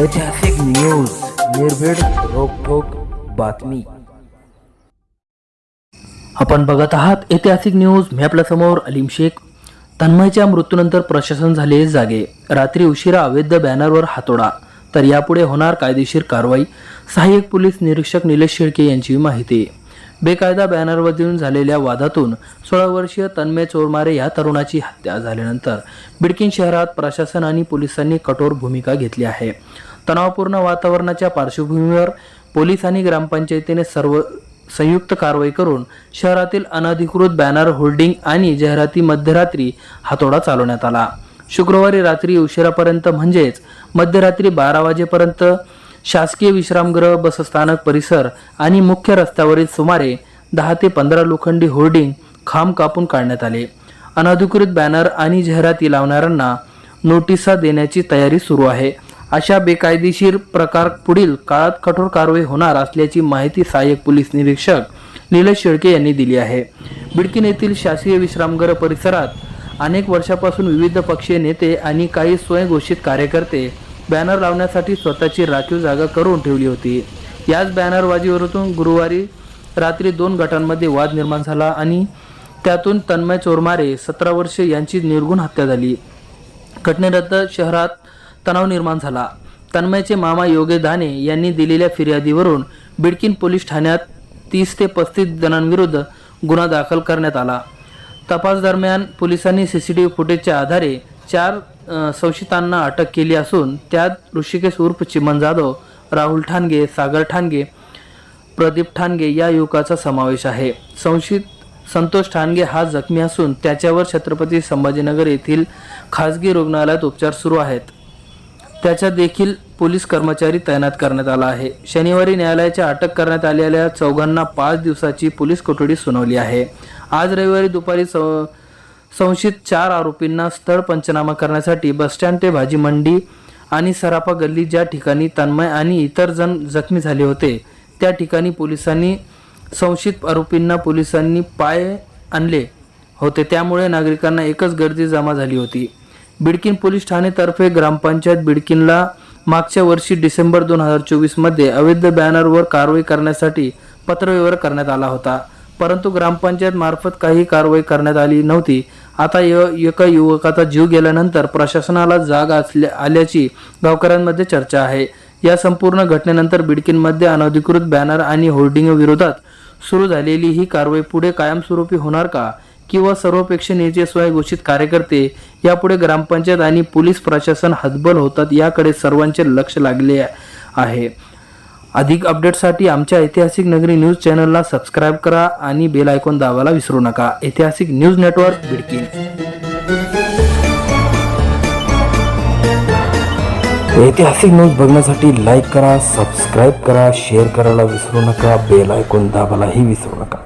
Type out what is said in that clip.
ऐतिहासिक न्यूज निर्भीड रोखोक बातमी. आपण बघत आहात ऐतिहासिक न्यूज मी आपल्यासमोर अलीम शेख. तन्मयच्या मृत्यूनंतर प्रशासन झाले जागे. रात्री उशिरा अवैध बॅनरवर हातोडा. तर यापुढे होणार कायदेशीर कारवाई? सहाय्यक पोलीस निरीक्षक निलेश शेळके यांची माहिती. बेकायदा बॅनरवरून झालेल्या वादातून सोळा वर्षीय तन्मय चोरमारे या तरुणाची हत्या झाल्यानंतर बिडकीन शहरात प्रशासन आणि पोलिसांनी कठोर भूमिका घेतली आहे. तणावपूर्ण वातावरणाच्या पार्श्वभूमीवर पोलीस आणि ग्रामपंचायतीने सर्व संयुक्त कारवाई करून शहरातील अनधिकृत बॅनर होल्डिंग आणि जाहिराती मध्यरात्री हातोडा चालवण्यात आला. शुक्रवारी रात्री उशिरापर्यंत म्हणजेच मध्यरात्री बारा वाजेपर्यंत शासकीय विश्रामगृह बसस्थानक परिसर आणि मुख्य रस्त्यावरील सुमारे दहा ते पंधरा लोखंडी होर्डिंग खांब कापून काढण्यात आले. अनधिकृत बॅनर आणि जाहिराती लावणाऱ्यांना नोटिसा देण्याची तयारी सुरू आहे. अशा बेकायदेशीर प्रकार पुढील काळात कठोर कारवाई होणार असल्याची माहिती सहाय्यक पोलीस निरीक्षक निलेश शेळके यांनी दिली आहे. बिडकीन येथील शासकीय विश्रामगृह परिसरात अनेक वर्षापासून विविध पक्षीय नेते आणि काही स्वयंघोषित कार्यकर्ते बॅनर लावण्यासाठी स्वतःची राखीव जागा करून ठेवली होती. याच बॅनरबाजीवरून गुरुवारी रात्री दोन गटांमध्ये वाद निर्माण झाला आणि त्यातून तन्मय चोरमारे सतरा वर्षे यांची निर्गुण हत्या झाली. घटनेनंतर शहरात तणाव निर्माण झाला. तन्मयचे मामा योगेश दाने यांनी दिलेल्या फिर्यादीवरून बिडकीन पोलीस ठाण्यात तीस ते पस्तीस जणांविरुद्ध गुन्हा दाखल करण्यात आला. तपास दरम्यान पोलिसांनी व्ही फुटेजच्या आधारे चार संशितांना संशयितांना अटक केली असून त्यात ऋषिकेश उर्फ चिमन जाधव राहुल ठाणगे सागर ठाणगे प्रदीप ठाणगे या युवकाचा समावेश आहे. संशयित संतोष ठाणगे हा जखमी असून त्याच्यावर छत्रपती संभाजीनगर येथील खासगी रुग्णालयात उपचार सुरू आहेत. त्याच्या देखील पोलीस कर्मचारी तैनात करण्यात आला आहे. शनिवारी न्यायालयाच्या अटक करण्यात आलेल्या चौघांना पाच दिवसाची पोलीस कोठडी सुनावली आहे. आज रविवारी दुपारी सं- संशयित चार आरोपींना स्थळ पंचनामा करण्यासाठी बसस्टँड ते भाजी मंडी आणि सराफा गल्ली ज्या ठिकाणी तन्मय आणि इतर जण जखमी झाले होते त्या ठिकाणी पोलिसांनी संशयित आरोपींना पोलिसांनी पाय आणले होते. त्यामुळे नागरिकांना एकच गर्दी जमा झाली होती. बिडकीन पोलीस ठाणेतर्फे ग्रामपंचायत बिडकीनला मागच्या वर्षी डिसेंबर दोन हजार चोवीसमध्ये अवैध बॅनरवर कारवाई करण्यासाठी पत्रव्यवहार करण्यात आला होता. परंतु ग्रामपंचायत मार्फत काही कारवाई करण्यात आली नव्हती. आता य- एका युवकाचा जीव गेल्यानंतर प्रशासनाला जाग असल्या आल्याची गावकऱ्यांमध्ये चर्चा आहे. या संपूर्ण घटनेनंतर बिडकीनमध्ये अनधिकृत बॅनर आणि होर्डिंग विरोधात सुरू झालेली ही कारवाई पुढे कायमस्वरूपी होणार का? किंवा सर्वपेक्षणीयचे स्वयंघोषित कार्यकर्ते यापुढे ग्रामपंचायत आणि पोलीस प्रशासन हतबल होतात याकडे सर्वांचे लक्ष लागले आहे. अधिक अपडेटसाठी आमच्या ऐतिहासिक नगरी न्यूज चॅनलला सबस्क्राईब करा आणि बेल आयकॉन दाबायला विसरू नका. ऐतिहासिक न्यूज नेटवर्क बिडकीन ऐतिहासिक न्यूज बघण्यासाठी लाईक करा सबस्क्राईब करा शेअर करायला विसरू नका बेल आयकॉन दाबायलाही विसरू नका.